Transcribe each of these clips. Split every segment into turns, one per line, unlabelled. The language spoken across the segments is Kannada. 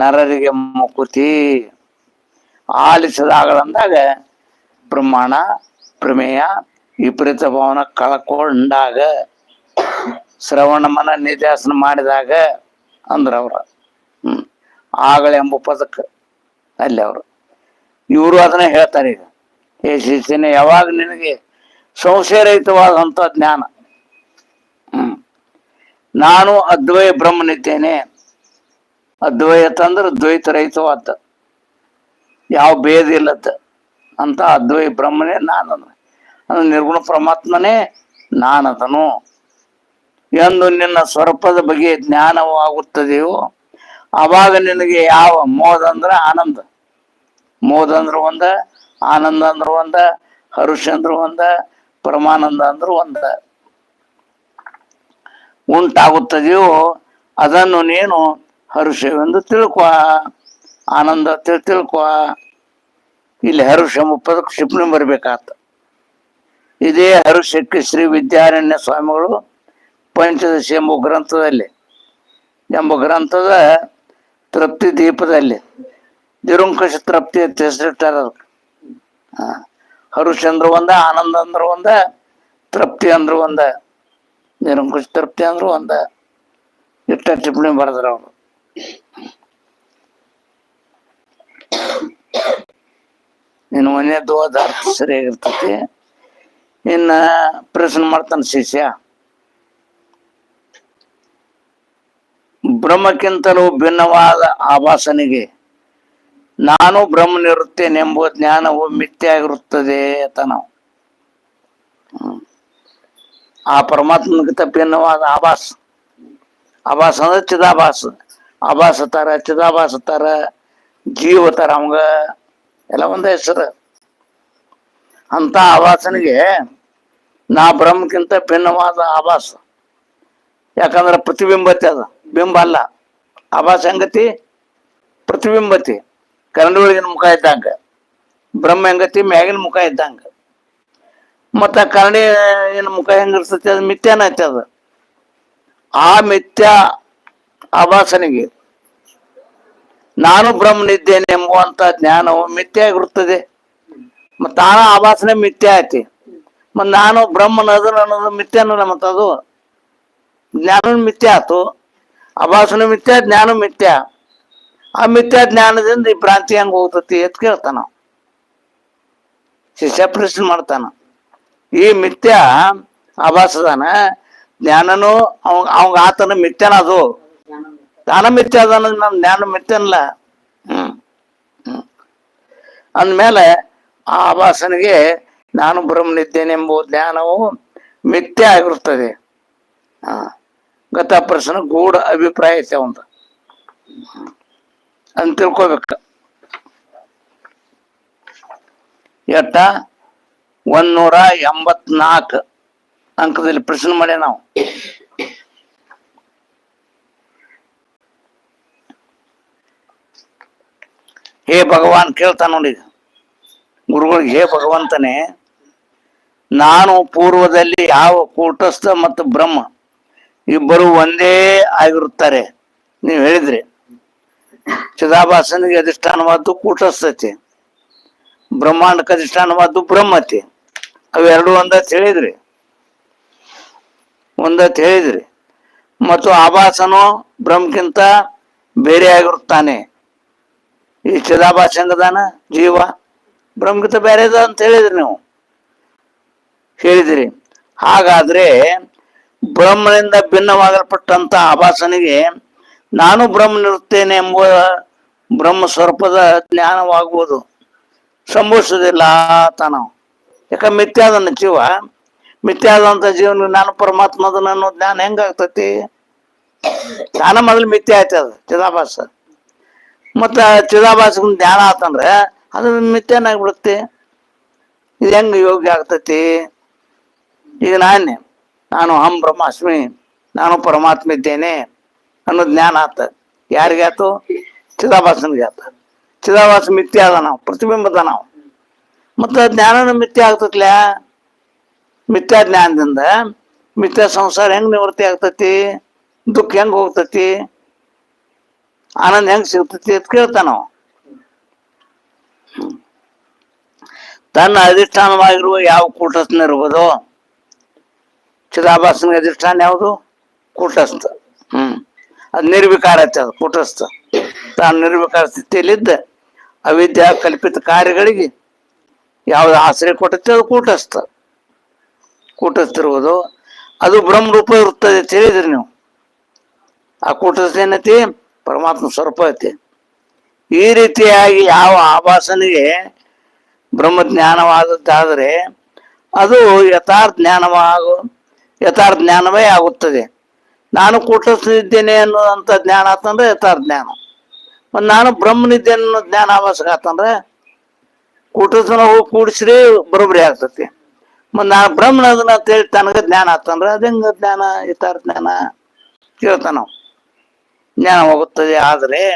ನರರಿಗೆ ಮುಕುತಿ ಆಲಿಸಿದಾಗಳಂದಾಗ ಪ್ರಮಾಣ ಪ್ರಮೇಯ, ವಿಪರೀತ ಭಾವನ ಕಳ್ಕೊಂಡಾಗ ಶ್ರವಣ ಮನ ನಿಧ್ಯಾಸನ ಮಾಡಿದಾಗ ಅಂದ್ರ ಅವ್ರ. ಹ್ಮ್. ಆಗಳ ಎಂಬ ಪದಕ್ಕೆ ಅಲ್ಲಿ ಅವರು. ಇವರು ಅದನ್ನ ಹೇಳ್ತಾರೆ ಈಗ. ಏ ಶಿಸ್ತಿನ ಯಾವಾಗ ನಿನಗೆ ಸಂಶಯರಹಿತವಾದಂಥ ಜ್ಞಾನ? ಹ್ಮ್. ನಾನು ಅದ್ವಯ ಬ್ರಹ್ಮನಿದ್ದೇನೆ ಅದ್ವೈತ ಅಂದ್ರೆ ದ್ವೈತ ರಹಿತವಾದ ಯಾವ ಭೇದ ಇಲ್ಲದ. ಅಂತ ಅದ್ವೈ ಬ್ರಹ್ಮನೇ ನಾನು ಅಂದ್ರೆ ನಿರ್ಗುಣ ಪರಮಾತ್ಮನೇ ನಾನದನು. ಎಂದು ನಿನ್ನ ಸ್ವರೂಪದ ಬಗ್ಗೆ ಜ್ಞಾನವಾಗುತ್ತದೆಯೋ ಆವಾಗ ನಿನಗೆ ಯಾವ ಮೋದ ಅಂದ್ರೆ ಆನಂದ. ಮೋದ ಅಂದ್ರೆ ಒಂದ, ಆನಂದ ಅಂದ್ರೆ ಒಂದ, ಹರುಷ ಅಂದ್ರೆ ಒಂದ, ಪರಮಾನಂದ ಅಂದ್ರೆ ಒಂದ. ಉಂಟಾಗುತ್ತದೆಯೋ ಅದನ್ನು ನೀನು ಹರುಷವೆಂದು ತಿಳ್ಕೊ. ಆನಂದ ತಿಳ್, ತಿಳ್ಕೊ. ಇಲ್ಲಿ ಹರುಷ ಮುಪ್ಪದಕ್ಕೆ ಕ್ಷಿಪ್ಣಿ ಬರ್ಬೇಕಾತ. ಇದೇ ಹರುಷಕ್ಕೆ ಶ್ರೀ ವಿದ್ಯಾರಣ್ಯ ಸ್ವಾಮಿಗಳು ಪಂಚದಶಿ ಎಂಬ ಗ್ರಂಥದಲ್ಲಿ, ಎಂಬ ಗ್ರಂಥದ ತೃಪ್ತಿ ದೀಪದಲ್ಲಿ, ನಿರುಂಕುಶ ತೃಪ್ತಿ ಅಂತ ಹೆಸರಿಟ್ಟಾರ ಅದಕ್ಕೆ. ಹರುಷ ಅಂದ್ರ ಒಂದ, ಆನಂದ ಅಂದ್ರೆ ಒಂದ, ತೃಪ್ತಿ ಅಂದ್ರ ಒಂದ, ನಿರುಂಕುಶ ತೃಪ್ತಿ ಅಂದ್ರ ಒಂದ. ಇಟ್ಟ ಟಿಪ್ಪಣಿ ಬರೆದ್ರ ಅವರು. ಇನ್ನು ಮನೆಯದ್ದು ಅದು ಅರ್ಥ ಸರಿಯಾಗಿರ್ತೈತಿ. ಇನ್ನ ಪ್ರಶ್ನೆ ಮಾಡ್ತಾನೆ ಶಿಷ್ಯ. ಬ್ರಹ್ಮಕ್ಕಿಂತಲೂ ಭಿನ್ನವಾದ ಆಭಾಸನಿಗೆ ನಾನು ಬ್ರಹ್ಮನಿರುತ್ತೇನೆಂಬುವ ಜ್ಞಾನವು ಮಿಥ್ಯಾಗಿರುತ್ತದೆ ಅಂತ ನಾವು. ಆ ಪರಮಾತ್ಮನಿಗಿಂತ ಭಿನ್ನವಾದ ಆಭಾಸ ಆಭಾಸ ಅಂದ್ರೆ ಚಿದಾಭಾಸ. ಆಭಾಸ ಚಿದಾಭಾಸತಾರ, ಜೀವತಾರ ತರ ಜೀವ ತರ ಅವಂಗ ಎಲ್ಲ ಒಂದೇ ಹೆಸರು. ಅಂತ ಆಭಾಸನಿಗೆ ನಾ ಬ್ರಹ್ಮಕ್ಕಿಂತ ಭಿನ್ನವಾದ ಆಭಾಸ ಯಾಕಂದ್ರೆ ಪ್ರತಿಬಿಂಬತೆ ಅದು, ಬಿಂಬ ಅಲ್ಲ. ಆಭಾಸ ಹೆಂಗತಿ? ಪ್ರತಿಬಿಂಬತಿ. ಕನ್ನಡ ಒಳಗಿನ ಮುಖ ಇದ್ದಂಗ, ಬ್ರಹ್ಮ ಹೆಂಗತಿ? ಮ್ಯಾಗಿನ ಮುಖ ಇದ್ದಂಗ. ಮತ್ತ ಕನ್ನಡಿ ಏನು ಮುಖ ಹೆಂಗಿರ್ತತಿ? ಅದು ಮಿಥ್ಯಾನ ಐತಿ ಅದು. ಆ ಮಿಥ್ಯ ಆಭಾಸನಿಗೆ. ನಾನು ಬ್ರಹ್ಮನಿದ್ದೇನೆ ಎಂಬುವಂತ ಜ್ಞಾನವು ಮಿಥ್ಯ ಆಗಿರುತ್ತದೆ ಮತ್ತ ತಾನ ವಾಸನೆ ಮಿಥ್ಯ ಐತಿ ಮತ್ ನಾನು ಬ್ರಹ್ಮನದು ಅನ್ನೋದು ಮಿಥ್ಯ ಅನ್ನೋಲ್ಲ ಮತ್ತ ಅದು ಜ್ಞಾನ ಮಿಥ್ಯ ಆತು ಆಭಾಸನ ಮಿಥ್ಯ ಜ್ಞಾನ ಮಿಥ್ಯ. ಆ ಮಿಥ್ಯ ಜ್ಞಾನದಿಂದ ಈ ಭ್ರಾಂತಿ ಹೆಂಗ್ ಹೋಗ್ತತಿ ಎತ್ ಕೇಳ್ತಾನ. ಶಿಷ್ಯ ಪ್ರಶ್ನೆ ಮಾಡ್ತಾನ. ಈ ಮಿಥ್ಯ ಆಭಾಸದಾನ, ಜ್ಞಾನನು ಅವ ಅವಂಗ ಆತನ ಮಿಥ್ಯನ ಅದು ಜ್ಞಾನ ಮಿಥ್ಯ ನಮ್ ಜ್ಞಾನ ಮಿಥ್ಯನಲ್ಲ. ಹ್ಮ್ ಹ್ಮ್. ಅಂದ್ಮೇಲೆ ಆ ಆಭಾಸನಿಗೆ ನಾನು ಬ್ರಹ್ಮನಿದ್ದೇನೆ ಎಂಬ ಜ್ಞಾನವು ಮಿಥ್ಯ ಆಗಿರುತ್ತದೆ. ಗತ ಪ್ರಶ್ನ ಗೂಢ ಅಭಿಪ್ರಾಯ ಐತೆ ಅಂತ ತಿಳ್ಕೊಬೇಕ. ಎಟ್ಟ? ಒಂದೂರ ಎಂಬತ್ನಾಲ್ಕು ಅಂಕದಲ್ಲಿ ಪ್ರಶ್ನೆ ಮಾಡಿ ನಾವು. ಹೇ ಭಗವಾನ್ ಕೇಳ್ತಾನ ನೋಡಿ. ಗುರುಗಳಿಗೆ ಹೇ ಭಗವಂತನೇ, ನಾನು ಪೂರ್ವದಲ್ಲಿ ಯಾವ ಕೂಟಸ್ಥ ಮತ್ತು ಬ್ರಹ್ಮ ಇಬ್ಬರು ಒಂದೇ ಆಗಿರುತ್ತಾರೆ. ನೀವು ಹೇಳಿದ್ರಿ. ಚಿದಾಭಾಸನಿಗೆ ಅಧಿಷ್ಠಾನವಾದ್ದು ಕೂಟಸ್ಥತೆ, ಬ್ರಹ್ಮಾಂಡಕ್ಕೆ ಅಧಿಷ್ಠಾನವಾದ್ದು ಬ್ರಹ್ಮತೆ. ಅವೆರಡು ಒಂದತ್ ಹೇಳಿದ್ರಿ. ಒಂದತ್ ಹೇಳಿದ್ರಿ. ಮತ್ತು ಆಭಾಸನು ಬ್ರಹ್ಮಕ್ಕಿಂತ ಬೇರೆ ಆಗಿರುತ್ತಾನೆ. ಈ ಚಿದಾಭಾಸ ಹೆಂಗದಾನ ಜೀವ ಬ್ರಹ್ಮಗಿತ ಬೇರೆ ಅದ ಅಂತ ಹೇಳಿದ್ರಿ ನೀವು. ಹೇಳಿದಿರಿ. ಹಾಗಾದ್ರೆ ಬ್ರಹ್ಮನಿಂದ ಭಿನ್ನವಾಗಲ್ಪಟ್ಟಂತ ಆಭಾಸನಿಗೆ ನಾನು ಬ್ರಹ್ಮನಿರುತ್ತೇನೆ ಎಂಬ ಬ್ರಹ್ಮ ಸ್ವರೂಪದ ಜ್ಞಾನವಾಗುವುದು ಸಂಭವಿಸುವುದಿಲ್ಲ ಅಂತ ನಾವು ಯಾಕ ಮಿಥ್ಯಾದನ ಜೀವ? ಮಿಥ್ಯಾದಂತ ಜೀವನ ನಾನು ಪರಮಾತ್ಮದನ ಅನ್ನೋ ಜ್ಞಾನ ಹೆಂಗಾಗ್ತತಿ? ಜ್ಞಾನ ಮೊದಲು ಮಿಥ್ಯ ಆಯ್ತದ, ಚಿದಾಭಾಸ. ಮತ್ತ ಚಿದಾಭಾಸ ಜ್ಞಾನ ಆತಂದ್ರೆ ಅದು ಮಿಥ್ಯಾನಾಗ್ಬಿಡುತ್ತೆ ಇದು ಹೆಂಗ ಯೋಗ್ಯ ಆಗ್ತತಿ? ಈಗ ನಾನೇ, ನಾನು ಹಂ ಬ್ರಹ್ಮಾಸ್ಮಿ, ನಾನು ಪರಮಾತ್ಮ ಇದ್ದೇನೆ ಅನ್ನೋ ಜ್ಞಾನ ಆತ. ಯಾರಿಗೆ ಆತು? ಚಿದಾಭಾಸನಿಗೆ ಆತ. ಚಿದಾಭಾಸ ಮಿಥ್ಯ ಅದ ನಾವು, ಪ್ರತಿಬಿಂಬದ ನಾವು. ಮತ್ತು ಜ್ಞಾನನ ಮಿಥ್ಯ ಆಗ್ತತ್ಲ? ಮಿಥ್ಯಾ ಜ್ಞಾನದಿಂದ ಮಿಥ್ಯಾ ಸಂಸಾರ ಹೆಂಗ್ ನಿವೃತ್ತಿ ಆಗ್ತತಿ? ದುಃಖ ಹೆಂಗ್ ಹೋಗ್ತತಿ? ಆನಂದ ಹೆಂಗ್ ಸಿಗ್ತೈತಿ ಅಂತ ಕೇಳ್ತಾನ ತನ್ನ ಅಧಿಷ್ಠಾನವಾಗಿರುವ ಯಾವ ಕೂಟಸ್ಥನ ಇರ್ಬೋದು? ಚಿದಾಭಾಸನ ಅಧಿಷ್ಠಾನ ಯಾವುದು? ಕೂಟಸ್ಥ. ಹ್ಮ್. ಅದು ನಿರ್ವಿಕಾರ ಐತೆ ಅದು, ಕೂಟಸ್ಥ. ತಾನು ನಿರ್ವಿಕಾರ ಸ್ಥಿತಿಯಲ್ಲಿದ್ದ ಅವಿದ್ಯಾ ಕಲ್ಪಿತ ಕಾರ್ಯಗಳಿಗೆ ಯಾವ್ದು ಆಶ್ರಯ ಕೊಟ್ಟೈತೆ ಅದು ಕೂಟಸ್ಥ. ಕೂಟಸ್ಥ ಇರುವುದು ಅದು ಬ್ರಹ್ಮ ರೂಪ ಇರುತ್ತದೆ ಅಂತ ಹೇಳಿದ್ರಿ ನೀವು. ಆ ಕೂಟಸ್ಥ ಏನೈತಿ? ಪರಮಾತ್ಮ ಸ್ವರೂಪ ಐತಿ. ಈ ರೀತಿಯಾಗಿ ಯಾವ ಆಭಾಸನಿಗೆ ಬ್ರಹ್ಮ ಜ್ಞಾನವಾದದ್ದಾದರೆ ಅದು ಯಥಾರ್ಥ ಜ್ಞಾನವಾಗು ಯಥಾರ್ಥ ಜ್ಞಾನವೇ ಆಗುತ್ತದೆ. ನಾನು ಕೂಟಸ್ಥಿದ್ದೇನೆ ಅನ್ನೋದಂಥ ಜ್ಞಾನ ಆತಂದ್ರೆ ಯಥಾರ್ಥ ಜ್ಞಾನ ಮತ್ತು ನಾನು ಬ್ರಹ್ಮನಿದ್ದೇನೆ ಅನ್ನೋ ಜ್ಞಾನ ಆಭಾಸಕ ಆತಂದ್ರೆ ಕೂಟಸ್ಥನ ಹೋಗಿ ಕೂಡಿಸ್ರಿ ಬರೋಬ್ಬರಿ ಆಗ್ತತಿ. ಮತ್ತು ನಾನು ಬ್ರಹ್ಮನ ಅದನ್ನ ಅಂತೇಳಿ ತನಗೆ ಜ್ಞಾನ ಆತಂದ್ರೆ ಅದು ಹೆಂಗ ಜ್ಞಾನ ಯಥಾರ್ಥ ಜ್ಞಾನ ಕೇಳ್ತಾನ ನಾವು. ಜ್ಞಾನವಾಗುತ್ತದೆ ಆದರೆ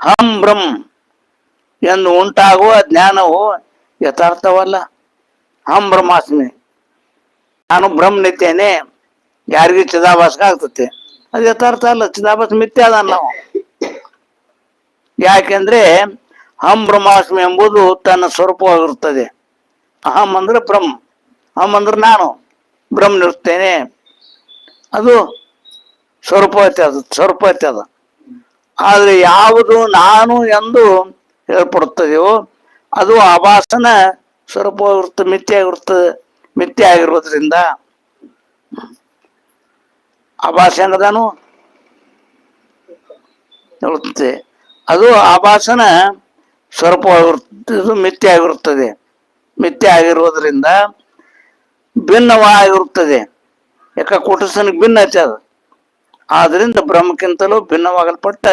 ಹಂ ಬ್ರಹ್ಮ ಎಂದು ಉಂಟಾಗುವ ಜ್ಞಾನವು ಯಥಾರ್ಥವಲ್ಲ. ಹಂ ಬ್ರಹ್ಮಾಸ್ಮಿ. ನಾನು ಬ್ರಹ್ಮನಿದ್ದೇನೆ, ಯಾರಿಗೂ ಚಿದಾಭಾಸಕ ಆಗ್ತತೆ ಅದು ಯಥಾರ್ಥ ಅಲ್ಲ, ಚಿದಾಭಾಸ ಮಿಥ್ಯ ಅದ ನಾವು. ಯಾಕೆಂದ್ರೆ ಹಂ ಬ್ರಹ್ಮಾಸ್ಮಿ ಎಂಬುದು ತನ್ನ ಸ್ವರೂಪವಾಗಿರುತ್ತದೆ. ಅಹಂ ಅಂದ್ರೆ ಬ್ರಹ್ಮ, ಹಂ ಅಂದ್ರೆ ನಾನು, ಬ್ರಹ್ಮನಿರುತ್ತೇನೆ. ಅದು ಸ್ವರೂಪ ಅದು ಸ್ವರೂಪ ಅದು. ಆದರೆ ಯಾವುದು ನಾನು ಎಂದು ಹೇಳ್ಪಡುತ್ತದೆಯೋ ಅದು ಆಭಾಸನ ಸ್ವರೂಪವಾಗಿರುತ್ತೆ ಮಿಥ್ಯ ಆಗಿರುತ್ತದೆ ಮಿಥ್ಯ ಆಗಿರೋದ್ರಿಂದ ಆಭಾಸ ಹೆಂಗದಾನು ಹೇಳುತ್ತೆ. ಅದು ಆಭಾಸನ ಸ್ವರೂಪವಾಗಿರುತ್ತದೆ ಮಿಥ್ಯ ಆಗಿರುತ್ತದೆ ಮಿಥ್ಯ ಆಗಿರುವುದರಿಂದ ಭಿನ್ನವಾಗಿರುತ್ತದೆ. ಯಾಕೆ ಕೂಟಸ್ಥನಿಗೆ ಭಿನ್ನ ಐತೆ ಅದು. ಆದ್ರಿಂದ ಬ್ರಹ್ಮಕ್ಕಿಂತಲೂ ಭಿನ್ನವಾಗಲ್ಪಟ್ಟ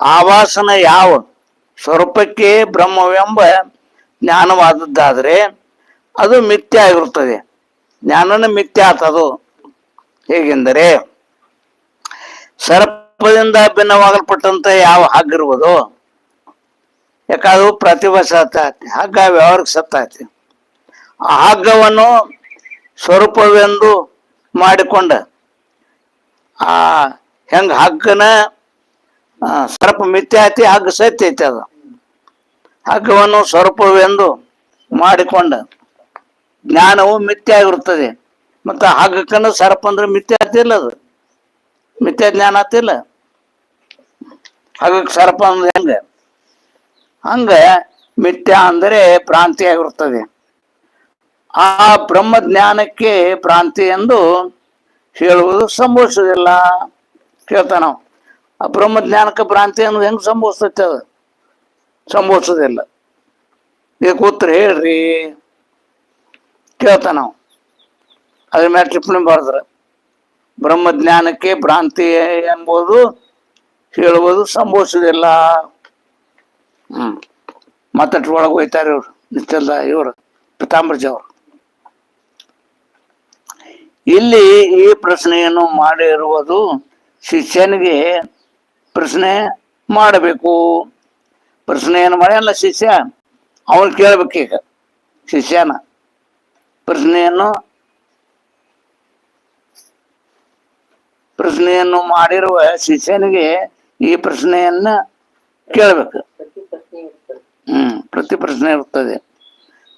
ಆವಾಸನ ಯಾವ ಸ್ವರೂಪಕ್ಕೆ ಬ್ರಹ್ಮವೆಂಬ ಜ್ಞಾನವಾದದ್ದಾದರೆ ಅದು ಮಿಥ್ಯ ಆಗಿರುತ್ತದೆ. ಜ್ಞಾನನ ಮಿಥ್ಯ ಆತದು. ಹೇಗೆಂದರೆ ಸರ್ಪದಿಂದ ಭಿನ್ನವಾಗಲ್ಪಟ್ಟಂತ ಯಾವ ಹಗ್ಗಿರುವುದು ಯಾಕಾದ್ರೂ ಪ್ರತಿಭಾ ಸತ್ತಾಯ್ತಿ ಹಗ್ಗ ವ್ಯವಹಾರಕ್ಕೆ ಸತ್ತಾಯ್ತಿ ಆ ಹಗ್ಗವನ್ನು ಸ್ವರೂಪವೆಂದು ಮಾಡಿಕೊಂಡ ಆ, ಹೆಂಗ ಹಗ್ಗನ ಸರ್ಪ ಮಿಥ್ಯ ಐತಿ ಹಗ್ಗ ಸತ್ಯ ಐತಿ ಅದು. ಹಗ್ಗವನ್ನು ಸ್ವರೂಪವೆಂದು ಮಾಡಿಕೊಂಡ ಜ್ಞಾನವು ಮಿಥ್ಯ ಆಗಿರುತ್ತದೆ. ಮತ್ತು ಹಗ್ಗಕ್ಕನ್ನು ಸರ್ಪ ಅಂದ್ರೆ ಮಿಥ್ಯ ಆತಿಲ್ಲ ಅದು. ಮಿಥ್ಯ ಜ್ಞಾನ ಆತಿಲ್ಲ ಹಗ್ಗಕ್ಕೆ ಸರ್ಪ ಅಂದ್ರೆ ಹೆಂಗ? ಹಂಗ ಮಿಥ್ಯ ಅಂದರೆ ಭ್ರಾಂತಿ ಆಗಿರುತ್ತದೆ. ಆ ಬ್ರಹ್ಮ ಜ್ಞಾನಕ್ಕೆ ಭ್ರಾಂತಿ ಎಂದು ಹೇಳುವುದು ಸಂಭವಿಸುವುದಿಲ್ಲ. ಕೇಳ್ತಾ ನಾವು. ಆ ಬ್ರಹ್ಮ ಜ್ಞಾನಕ್ಕೆ ಭ್ರಾಂತಿ ಅನ್ನೋದು ಹೆಂಗ್ ಸಂಭವಿಸ್ತೈತೆ ಅದು? ಸಂಭವಿಸೋದಿಲ್ಲ ಇದಕ್ಕೆ ಉತ್ತರ ಹೇಳ್ರಿ. ಕೇಳ್ತಾ ನಾವು. ಅದ್ರ ಮೇಲೆ ಟಿಪ್ಪಣಿ ಬರೆದ್ರೆ. ಬ್ರಹ್ಮ ಜ್ಞಾನಕ್ಕೆ ಭ್ರಾಂತಿ ಎಂಬುದು ಹೇಳುವುದು ಸಂಭವಿಸುವುದಿಲ್ಲ. ಹ್ಮ್. ಮತ್ತಷ್ಟು ಒಳಗೆ ಹೋಯ್ತಾರೆ ಇವ್ರು. ನಿಶ್ಚಲ ಇವರು. ಪಿತಾಂಬರ್ಜಿ ಅವರು. ಇಲ್ಲಿ ಈ ಪ್ರಶ್ನೆಯನ್ನು ಮಾಡಿರುವುದು ಶಿಷ್ಯನಿಗೆ ಪ್ರಶ್ನೆ ಮಾಡಬೇಕು. ಪ್ರಶ್ನೆಯನ್ನು ಮಾಡಿಯಲ್ಲ ಶಿಷ್ಯ? ಅವನು ಕೇಳ್ಬೇಕೀಗ ಶಿಷ್ಯನ ಪ್ರಶ್ನೆಯನ್ನು ಪ್ರಶ್ನೆಯನ್ನು ಮಾಡಿರುವ ಶಿಷ್ಯನಿಗೆ ಈ ಪ್ರಶ್ನೆಯನ್ನ ಕೇಳಬೇಕು. ಹ್ಮ್, ಪ್ರತಿ ಪ್ರಶ್ನೆ ಇರುತ್ತದೆ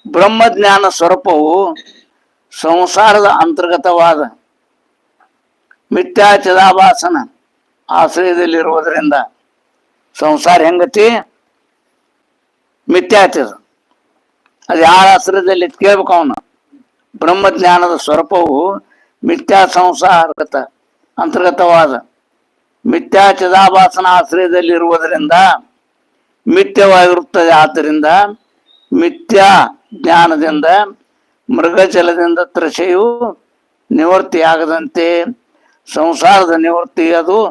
ಬ್ರಹ್ಮಜ್ಞಾನ ಸ್ವರೂಪವು ಸಂಸಾರದ ಅಂತರ್ಗತವಾದ ಮಿಥ್ಯಾ ಚಿದಾಭಾಸನ ಆಶ್ರಯದಲ್ಲಿರುವುದರಿಂದ ಸಂಸಾರ ಹೆಂಗತಿ? ಮಿಥ್ಯಾಚಿದ. ಅದು ಯಾರ ಆಶ್ರಯದಲ್ಲಿ ಕೇಳ್ಬೇಕು ಅವನು? ಬ್ರಹ್ಮಜ್ಞಾನದ ಸ್ವರೂಪವು ಮಿಥ್ಯಾ ಸಂಸಾರಗತ ಅಂತರ್ಗತವಾದ ಮಿಥ್ಯಾ ಚಿದಾಭಾಸನ ಆಶ್ರಯದಲ್ಲಿರುವುದರಿಂದ ಮಿಥ್ಯವಾಗಿರುತ್ತದೆ. ಆದ್ದರಿಂದ ಮಿಥ್ಯಾ ಜ್ಞಾನದಿಂದ ಮೃಗಜಲದಿಂದ ತ್ರಷೆಯು ನಿವೃತ್ತಿಯಾಗದಂತೆ, ಸಂಸಾರದ ನಿವೃತ್ತಿ ಅದು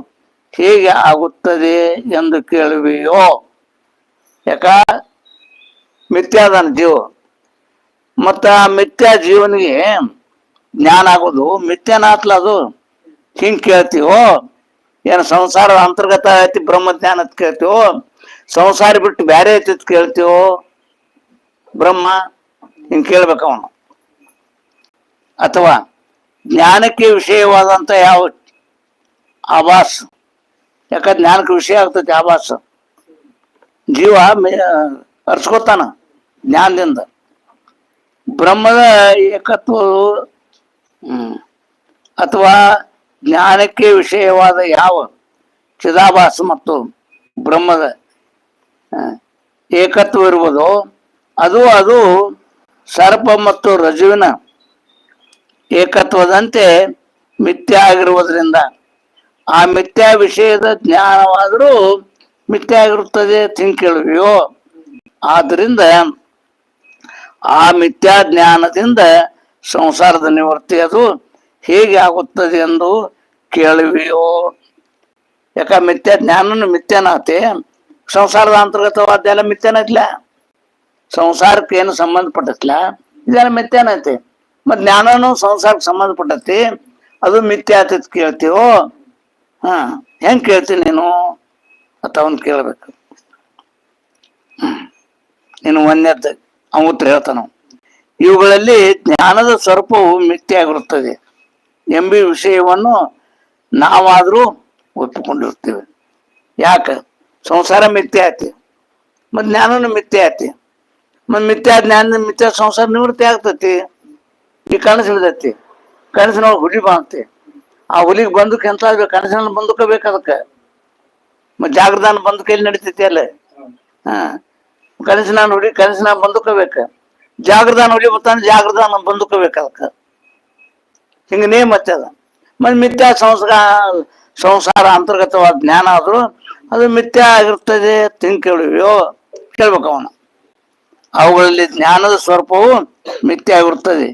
ಹೇಗೆ ಆಗುತ್ತದೆ ಎಂದು ಕೇಳುವೆಯೋ. ಯಾಕ? ಮಿಥ್ಯಾದನ ಜೀವ. ಮತ್ತ ಆ ಮಿಥ್ಯಾ ಜೀವನಿಗೆ ಜ್ಞಾನ ಆಗೋದು, ಮಿಥ್ಯಾನಾತ್ಲ ಅದು. ಹಿಂಗೆ ಕೇಳ್ತೀವೋ? ಏನು ಸಂಸಾರದ ಅಂತರ್ಗತ ಐತಿ ಬ್ರಹ್ಮ ಜ್ಞಾನ ಅಂತ ಕೇಳ್ತೀವೋ? ಸಂಸಾರ ಬಿಟ್ಟು ಬ್ಯಾರೆ ಐತಿ ಕೇಳ್ತೀವೋ? ಬ್ರಹ್ಮ, ಹಿಂಗೆ ಕೇಳ್ಬೇಕು ಅವನು. ಅಥವಾ ಜ್ಞಾನಕ್ಕೆ ವಿಷಯವಾದಂತ ಯಾವ ಆಭಾಸ? ಯಾಕಂದ್ರೆ ಜ್ಞಾನಕ್ಕೆ ವಿಷಯ ಆಗ್ತೈತಿ ಆಭಾಸ. ಜೀವ ಅರ್ಸ್ಕೊತಾನ ಜ್ಞಾನದಿಂದ. ಬ್ರಹ್ಮದ ಏಕತ್ವವು ಅಥವಾ ಜ್ಞಾನಕ್ಕೆ ವಿಷಯವಾದ ಯಾವ ಚಿದಾಭಾಸ ಮತ್ತು ಬ್ರಹ್ಮದ ಏಕತ್ವ ಇರುವುದು ಅದು ಅದು ಸರ್ಪ ಮತ್ತು ರಜುವಿನ ಏಕತ್ವದಂತೆ ಮಿಥ್ಯ ಆಗಿರುವುದರಿಂದ ಆ ಮಿಥ್ಯಾ ವಿಷಯದ ಜ್ಞಾನವಾದರೂ ಮಿಥ್ಯ ಆಗಿರುತ್ತದೆ ತಿಂಕೇಳುವೆಯೋ ಆದ್ದರಿಂದ ಆ ಮಿಥ್ಯಾ ಜ್ಞಾನದಿಂದ ಸಂಸಾರದ ನಿವೃತ್ತಿ ಅದು ಹೇಗೆ ಆಗುತ್ತದೆ ಎಂದು ಕೇಳುವೆಯೋ ಯಾಕ ಮಿಥ್ಯಾ ಜ್ಞಾನನು ಮಿಥ್ಯನಾತೆ? ಸಂಸಾರದ ಅಂತರ್ಗತವಾದ್ದೆಲ್ಲ ಮಿಥ್ಯನೈತ್ಲ? ಸಂಸಾರಕ್ಕೆ ಏನು ಸಂಬಂಧಪಟ್ಟಿಲ್ಲ ಇದೆಲ್ಲ ಮಿಥ್ಯಾನೈತೆ. ಮತ್ ಜ್ಞಾನನು ಸಂಸಾರಕ್ಕೆ ಸಂಬಂಧಪಟ್ಟತಿ. ಅದು ಮಿಥ್ಯ ಆತೈತಿ ಕೇಳ್ತೀವೋ? ಹಾ, ಹೆಂಗ್ ಕೇಳ್ತೀನಿ ನೀನು? ಅಂತ ಅವನ್ ಕೇಳ್ಬೇಕು. ನೀನು ಇನ್ನು ಒಂದನೇದ್ದು ಅವನು ಉತ್ತರ ಹೇಳ್ತಾನ. ಇವುಗಳಲ್ಲಿ ಜ್ಞಾನದ ಸ್ವರೂಪವು ಮಿಥ್ಯ ಆಗಿರುತ್ತದೆ ಎಂಬ ವಿಷಯವನ್ನು ನಾವಾದರೂ ಒಪ್ಪಿಕೊಂಡಿರ್ತೀವಿ. ಯಾಕೆ? ಸಂಸಾರ ಮಿಥ್ಯ ಐತಿ ಮತ್ತು ಜ್ಞಾನನು ಮಿಥ್ಯ ಐತಿ ಮತ್ತು ಮಿಥ್ಯಾ ಜ್ಞಾನ ಮಿಥ್ಯಾ ಸಂಸಾರ ನಿವೃತ್ತಿ ಆಗ್ತೈತಿ. ಈ ಕನಸು ಹಿಡಿದೈತಿ ಕನಸಿನೊಳಗೆ ಹುಲಿ ಬಾಂತಿ ಆ ಹುಲಿಗೆ ಬಂದಕ್ಕೆ ಎಂತ ಬೇಕು ಕನಸಿನ ಬಂದಕ್ಕೆ ಬೇಕು ಅದಕ್ಕೆ ಮತ್ತೆ ಜಾಗೃತಾನ ಬಂದಕ್ಕೆ ಎಲ್ಲಿ ನಡೀತೈತಿ ಅಲ್ಲ? ಹಾ. ಕನಸಿನ ಹುಡಿ ಕನಸಿನ ಬಂದಕ್ಕೆ ಬೇಕು. ಜಾಗೃತಾನ ಹುಲಿ ಬರ್ತಾನೆ ಜಾಗೃತಾನ ಬಂದಕ್ಕೆ ಬೇಕು ಅದಕ್ಕೆ. ಹಿಂಗ ನೇಮ್ ಮತ್ತೆ ಅದ ಮತ್ತೆ ಮಿಥ್ಯಾ ಸಂಸ್ಕಾರ ಸಂಸಾರ ಅಂತರ್ಗತವಾದ ಜ್ಞಾನ ಆದ್ರೂ ಅದು ಮಿಥ್ಯಾ ಆಗಿರ್ತದೆ ತಿಂಗ್ ಕೇಳಿವ್ಯೋ ಕೇಳ್ಬೇಕು ಅವನು. ಅವುಗಳಲ್ಲಿ ಜ್ಞಾನದ ಸ್ವರೂಪವು ಮಿಥ್ಯ ಆಗಿರುತ್ತದೆ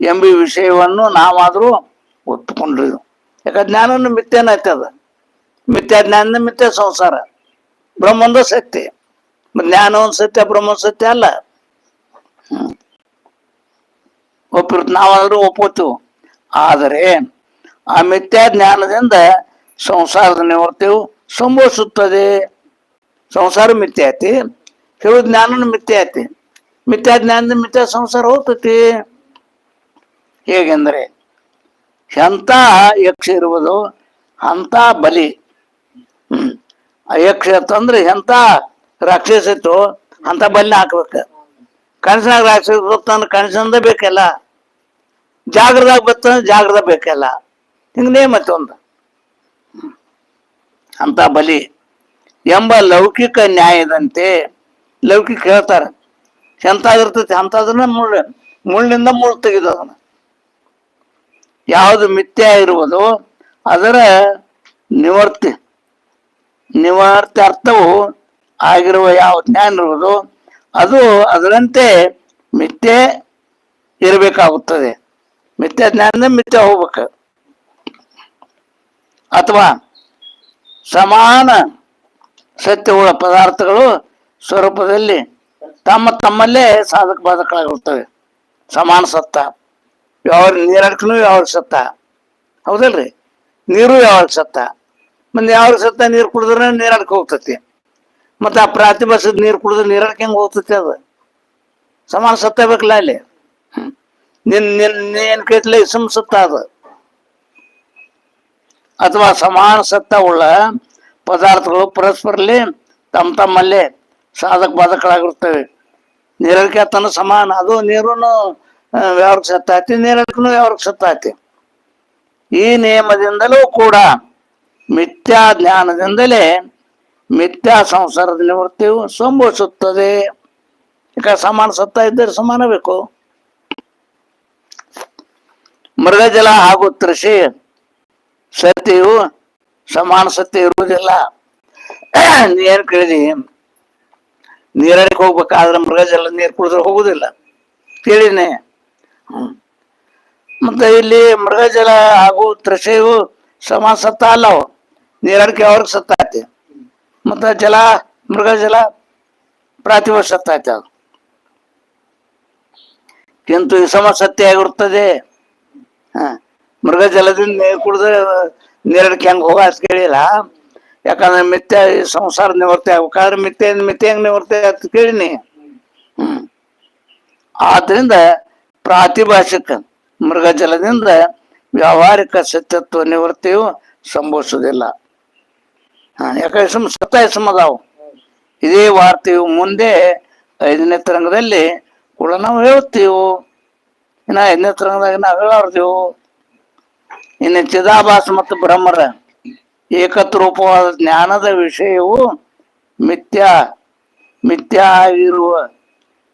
ಎಂಬ ವಿಷಯವನ್ನು ನಾವಾದರೂ ಒತ್ತುಕೊಂಡ್ರು ಯಾಕ ಜ್ಞಾನನ ಮಿಥ್ಯನೈತೆ ಅದ ಮಿಥ್ಯಾ ಜ್ಞಾನ ಮಿಥ್ಯಾ ಸಂಸಾರ. ಬ್ರಹ್ಮಂದ ಸತ್ಯ. ಜ್ಞಾನ ಸತ್ಯ ಬ್ರಹ್ಮ ಸತ್ಯ ಅಲ್ಲ. ಒಪ್ಪಿರ್ತ ನಾವಾದ್ರೂ ಒಪ್ಪೋತೀವಿ ಆದರೆ ಆ ಮಿಥ್ಯಾ ಜ್ಞಾನದಿಂದ ಸಂಸಾರದ ನಿವರ್ತೇವು ಸಂಭವಿಸುತ್ತದೆ. ಸಂಸಾರ ಮಿಥ್ಯ ಐತಿ. ಹೇಳು ಜ್ಞಾನನು ಮಿಥ್ಯ ಐತಿ. ಮಿಥ್ಯಾ ಜ್ಞಾನದ ಮಿಥ್ಯಾ ಸಂಸಾರ ಹೋಗ್ತತಿ. ಹೇಗೆಂದರೆ ಎಂಥ ಯಕ್ಷ ಇರುವುದು ಅಂತ ಬಲಿ. ಯಕ್ಷ ಅಂತಂದ್ರೆ ಎಂಥ ರಾಕ್ಷಸ ಇತ್ತು ಅಂತ ಬಲಿ ಹಾಕ್ಬೇಕು. ಕನಸಿನಾಗ ರಾಕ್ಷಸ ಬರ್ತಾನ ಕನಸಿಂದ ಬೇಕಲ್ಲ. ಜಾಗ್ರದಾಗ ಬರ್ತಾನೆ ಜಾಗ್ರದ ಬೇಕಲ್ಲ. ಹಿಂಗ ನೇಮತ್ತೆ ಒಂದು ಅಂತ ಬಲಿ ಎಂಬ ಲೌಕಿಕ ನ್ಯಾಯದಂತೆ ಲೌಕಿಕ ಹೇಳ್ತಾರೆ. ಎಂತಾಗಿರ್ತೈತಿ ಅಂತದನ್ನ ಮುಳ್ಳು, ಮುಳ್ಳಿಂದ ಮುಳ್ಳು ತೆಗೆದು ಅದನ್ನ. ಯಾವುದು ಮಿಥ್ಯ ಇರುವುದು ಅದರ ನಿವರ್ತಿ ನಿವರ್ತಿ ಅರ್ಥವು ಆಗಿರುವ ಯಾವ ಜ್ಞಾನ ಇರುವುದು, ಅದು ಅದರಂತೆ ಮಿಥ್ಯೆ ಇರಬೇಕಾಗುತ್ತದೆ. ಮಿಥ್ಯ ಜ್ಞಾನದಿಂದ ಮಿಥ್ಯ ಹೋಗ್ಬೇಕು. ಅಥವಾ ಸಮಾನ ಸತ್ಯವುಳ್ಳ ಪದಾರ್ಥಗಳು ಸ್ವರೂಪದಲ್ಲಿ ತಮ್ಮ ತಮ್ಮಲ್ಲೇ ಸಾಧಕ ಬಾಧಕಗಳಾಗಿರುತ್ತವೆ ಸಮಾನ ಸತ್ತ ಯಾವ ನೀರಡ್ಕನು ಯಾವ ಸತ್ತ? ಹೌದಲ್ರಿ? ನೀರು ಯಾವ ಸತ್ತ? ಮತ್ತೆ ಯಾವ ಸತ್ತ ನೀರು ಕುಡಿದ್ರೆ ನೀರಾಡ್ಕ ಹೋಗ್ತತಿ. ಮತ್ತೆ ಆ ಪ್ರಾತಿಭಾಸದ ನೀರು ಕುಡಿದ್ರೆ ನೀರಾಡ್ಕ ಹೆಂಗ್ ಹೋಗ್ತತಿ ಅದು. ಸಮಾನ ಸತ್ತ ಬೇಕಲ್ಲ ಅಲ್ಲಿ. ನಿನ್ ನಿನ್ ಏನ್ ಕೇಳ್ತಿಲ್ಲ ಇಸಮ್ ಸತ್ತ ಅದು. ಅಥವಾ ಸಮಾನ ಸತ್ತ ಉಳ್ಳ ಪದಾರ್ಥಗಳು ಪರಸ್ಪರಲ್ಲಿ ತಮ್ಮ ತಮ್ಮಲ್ಲೇ ಸಾಧಕ ಬಾಧಕಗಳಾಗಿರ್ತವೆ ನೀರಡಿಕೆ ತನ್ನ ಸಮಾನ. ಅದು ನೀರುನು ವ್ಯವಹಾರಕ್ಕೆ ಸತ್ತಾಯ್ತಿ ನೇರಕ್ಕೂ ವ್ಯವಹಾರಕ್ಕೆ ಸತ್ತಾಯ್ತಿ ಈ ನಿಯಮದಿಂದಲೂ ಕೂಡ ಮಿಥ್ಯಾ ಜ್ಞಾನದಿಂದಲೇ ಮಿಥ್ಯಾ ಸಂಸಾರದ ನಿವೃತ್ತಿಯು ಸಂಭವಿಸುತ್ತದೆ. ಈಗ ಸಮಾನ ಸತ್ತ ಇದ್ದರೆ ಸಮಾನ ಬೇಕು. ಮೃಗಜಲ ಹಾಗೂ ತೃಷಿ ಸತಿಯು ಸಮಾನ ಸತ್ಯ ಇರುವುದಿಲ್ಲ. ನೀನ್ ಕೇಳಿದಿ? ನೀರಡಿಗೆ ಹೋಗ್ಬೇಕಾದ್ರೆ ಮೃಗಜಲ ನೀರು ಕುಡಿದ್ರೆ ಹೋಗುದಿಲ್ಲ. ಕೇಳಿನೇ. ಮತ್ತೆ ಇಲ್ಲಿ ಮೃಗಜಲ ಹಾಗೂ ತೃಷೆಯು ಸಮ ಸತ್ತ ಅಲ್ಲವು ನೀರಡಿಕೆ ಅವ್ರಿಗೆ ಸತ್ತ ಐತಿ. ಮತ್ತೆ ಜಲ, ಮೃಗಜಲ ಪ್ರಾತಿಭ ಸತ್ತಾಯ್ತಿ ಅದು. ಕಿಂತು ಈ ಸಮ ಸತ್ಯ ಆಗಿರುತ್ತದೆ ಹ, ಮೃಗಜಲದಿಂದ ನೀರು ಕುಡಿದ್ರೆ ನೀರಡಿಕೆ ಹೆಂಗ್ ಹೋಗ ಅಂತ ಕೇಳಿಲ್ಲ. ಯಾಕಂದ್ರೆ ಮಿಥ್ಯ ಈ ಸಂಸಾರ ನಿವೃತ್ತಿ ಆಗ್ಬೇಕಾದ್ರೆ ಮಿತ್ಯ ಮಿಥ್ಯ ಹೆಂಗ್ ನಿವೃತ್ತಿ ಅಂತ ಕೇಳಿನಿ. ಹ್ಮ್. ಆದ್ರಿಂದ ಪ್ರಾತಿಭಾಷಿಕ ಮೃಗಜಲದಿಂದ ವ್ಯಾವಹಾರಿಕ ಸತ್ಯತ್ವ ನಿವೃತ್ತಿಯು ಸಂಭವಿಸುವುದಿಲ್ಲ. ಯಾಕಂದ್ರೆ ಸುಮ್ ಸತ ಅದಾವು. ಇದೇ ವಾರ್ತೆಯು ಮುಂದೆ ಐದನೇ ತರಂಗದಲ್ಲಿ ಕೂಡ ನಾವು ಹೇಳ್ತೀವು ಇನ್ನ ಐದನೇ ತರಂಗದಾಗ ನಾವು ಹೇಳಾರ್ದೆವು. ಇನ್ನು ಚಿದಾಭಾಸ ಮತ್ತು ಬ್ರಹ್ಮರ ಏಕತ್ರೂಪವಾದ ಜ್ಞಾನದ ವಿಷಯವು ಮಿಥ್ಯಾ ಮಿಥ್ಯಾ ಆಗಿರುವ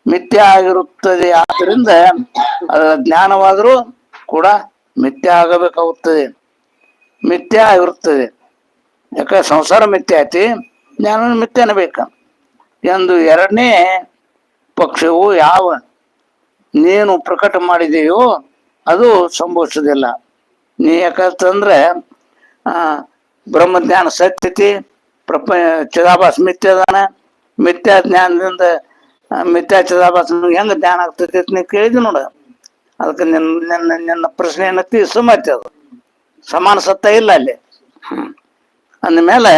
ಮಿಥ್ಯ ಆಗಿರುತ್ತದೆ. ಆದ್ದರಿಂದ ಅದರ ಜ್ಞಾನವಾದರೂ ಕೂಡ ಮಿಥ್ಯ ಆಗಬೇಕಾಗುತ್ತದೆ. ಮಿಥ್ಯ ಆಗಿರುತ್ತದೆ. ಯಾಕಂದ್ರೆ ಸಂಸಾರ ಮಿಥ್ಯ ಐತಿ ಜ್ಞಾನ ಮಿಥ್ಯನ ಬೇಕ ಎಂದು ಎರಡನೇ ಪಕ್ಷವು ಯಾವ ನೀನು ಪ್ರಕಟ ಮಾಡಿದೆಯೋ ಅದು ಸಂಭವಿಸೋದಿಲ್ಲ ನೀ ಯಾಕಂತಂದ್ರೆ ಬ್ರಹ್ಮಜ್ಞಾನ ಸತ್ಯತಿ, ಪ್ರಪ, ಚಿದಾಭಾಸ ಮಿಥ್ಯದಾನ ಮಿಥ್ಯಾ ಜ್ಞಾನದಿಂದ ಆ, ಮಿಥ್ಯಾ ಚಿದಾಭಾಸ ಹೆಂಗ ಧ್ಯಾನ ಆಗ್ತೈತಿ ಅಂತ ನೀವು ಕೇಳಿದ್ವಿ ನೋಡ. ಅದಕ್ಕೆ ನಿನ್ನ ನಿನ್ನ ನಿನ್ನ ಪ್ರಶ್ನೆ ತೀರ್ಸು ಸುಮತಿ ಅದು. ಸಮಾನ ಸತ್ತ ಇಲ್ಲ ಅಲ್ಲಿ. ಅಂದಮೇಲೆ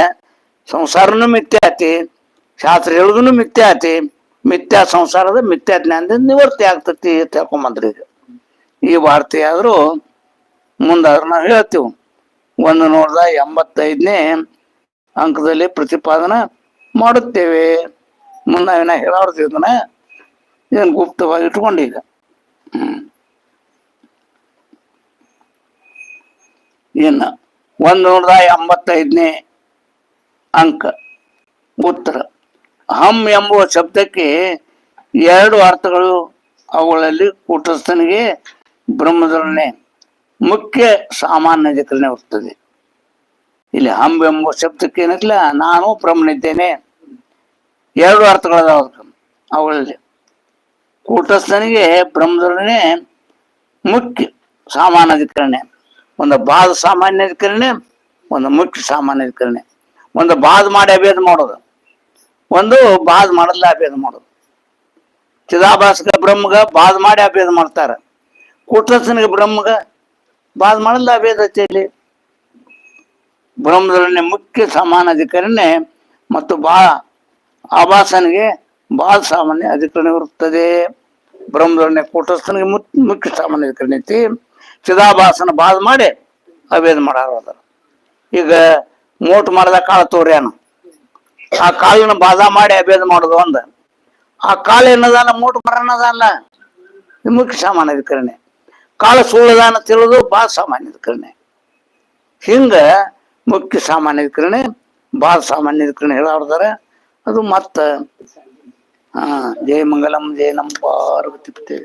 ಸಂಸಾರನು ಮಿಥ್ಯಾತಿ ಶಾಸ್ತ್ರ ಹೇಳುದನು ಮಿಥ್ಯಾತಿ ಮಿಥ್ಯಾ ಸಂಸಾರದ ಮಿಥ್ಯಾ ಜ್ಞಾನದಿಂದ ನಿವೃತ್ತಿ ಆಗ್ತತಿ ತಿಳ್ಕೊಂಬಂದ್ರಿ ಈಗ. ಈ ವಾರ್ತೆ ಆದರೂ ಮುಂದಾದ್ರೂ ನಾವು ಹೇಳ್ತೀವಿ. ಒಂದು ನೋಡ್ದ ಎಂಬತ್ತೈದನೇ ಅಂಕದಲ್ಲಿ ಪ್ರತಿಪಾದನೆ ಮಾಡುತ್ತೇವೆ. ಮುಂದೆ ನಾವಿನ್ನ ಹೇಳಾಡ್ತಿದ್ದನ ಏನು ಗುಪ್ತವಾಗಿ ಇಟ್ಕೊಂಡೀಗ ಹ್ಮ್. ಇನ್ನು ಒಂದು ನೋಡ್ದ ಎಂಬತ್ತೈದನೇ ಅಂಕ ಉತ್ತರ. ಹಮ್ ಎಂಬುವ ಶಬ್ದಕ್ಕೆ ಎರಡು ಅರ್ಥಗಳು ಅವುಗಳಲ್ಲಿ ಕೂಟಸ್ಥನಿಗೆ ಬ್ರಹ್ಮದೊಡನೆ ಮುಖ್ಯ ಸಾಮಾನ್ಯ ಜಕರಣೆ ಬರ್ತದೆ ಇಲ್ಲಿ ಹಂಬ ಎಂಬ ಶಬ್ದಕ್ಕೆ ಏನಿಲ್ಲ ನಾನು ಬ್ರಹ್ಮನಿದ್ದೇನೆ. ಎರಡು ಅರ್ಥಗಳದಾವ ಅವುಗಳಲ್ಲಿ. ಕೂಟಸ್ಥನಿಗೆ ಬ್ರಹ್ಮದೊಡನೆ ಮುಖ್ಯ ಸಾಮಾನಾಧಿಕರಣೆ ಒಂದು ಬಾದ ಸಾಮಾನ್ಯ ಅಧಿಕರಣೆ, ಒಂದು ಮುಖ್ಯ ಸಾಮಾನ್ಯ ಅಧಿಕರಣೆ. ಒಂದು ಬಾದ್ ಮಾಡಿ ಅಭೇದ ಮಾಡೋದು. ಒಂದು ಬಾದ್ ಮಾಡಲ್ಲ ಅಭೇದ ಮಾಡೋದು. ಚಿದಾಭಾಸ್ಗ ಬ್ರಹ್ಮಗ ಬಾದ್ ಮಾಡಿ ಅಭೇದ ಮಾಡ್ತಾರ. ಕೂಟಸ್ಥನಿಗೆ ಬ್ರಹ್ಮಗ ಬಾದ್ ಮಾಡಲ್ಲ ಅಭೇದ ಇಲ್ಲಿ ಬ್ರಹ್ಮದೊಡನೆ ಮುಖ್ಯ ಸಮಾನ ಅಧಿಕರಣೆ ಮತ್ತು ಬಾ ಆಭಾಸನಿಗೆ ಬಾಲ್ ಸಾಮಾನ್ಯ ಅಧಿಕರಣ ಇರುತ್ತದೆ ಬ್ರಹ್ಮದೊಡನೆ ಕೋಟಸ್ಥನಿಗೆ ಮುಖ್ಯ ಸಾಮಾನ್ಯ ಅಧಿಕರಣ ಐತಿ. ಚಿದಾಭಾಸನ ಬಾದ್ ಮಾಡಿ ಅಭೇದ ಮಾಡ ಈಗ ಮೋಟ್ ಮಾಡಿದ ಕಾಳು ತೋರ್ಯಾನು ಆ ಕಾಲಿನ ಬಾಧ ಮಾಡಿ ಅಭೇದ ಮಾಡೋದು ಒಂದ ಆ ಕಾಳು ಏನದಲ್ಲ ಮೋಟ್ ಮರಣದಲ್ಲ ಮುಖ್ಯ ಸಾಮಾನ್ಯ ಅಧಿಕರಣೆ. ಕಾಳು ಸುಳ್ಳದಾನ ತಿಳಿದು ಬಾಳ ಸಾಮಾನ್ಯ ಅಧಿಕರಣೆ. ಹಿಂಗ ಮುಖ್ಯ ಸಾಮಾನ್ಯ ಅಧಿಕರಣೆ ಬಾಳ ಸಾಮಾನ್ಯ ಅಧಿಕರಣೆ ಹೇಳಾಡ್ದಾರ ಅದು ಮತ್ತ ಹಾ ಜಯ ಮಂಗಲಂ ಜಯ ನಂ ಪಾರ್ವತಿ ಪತಿ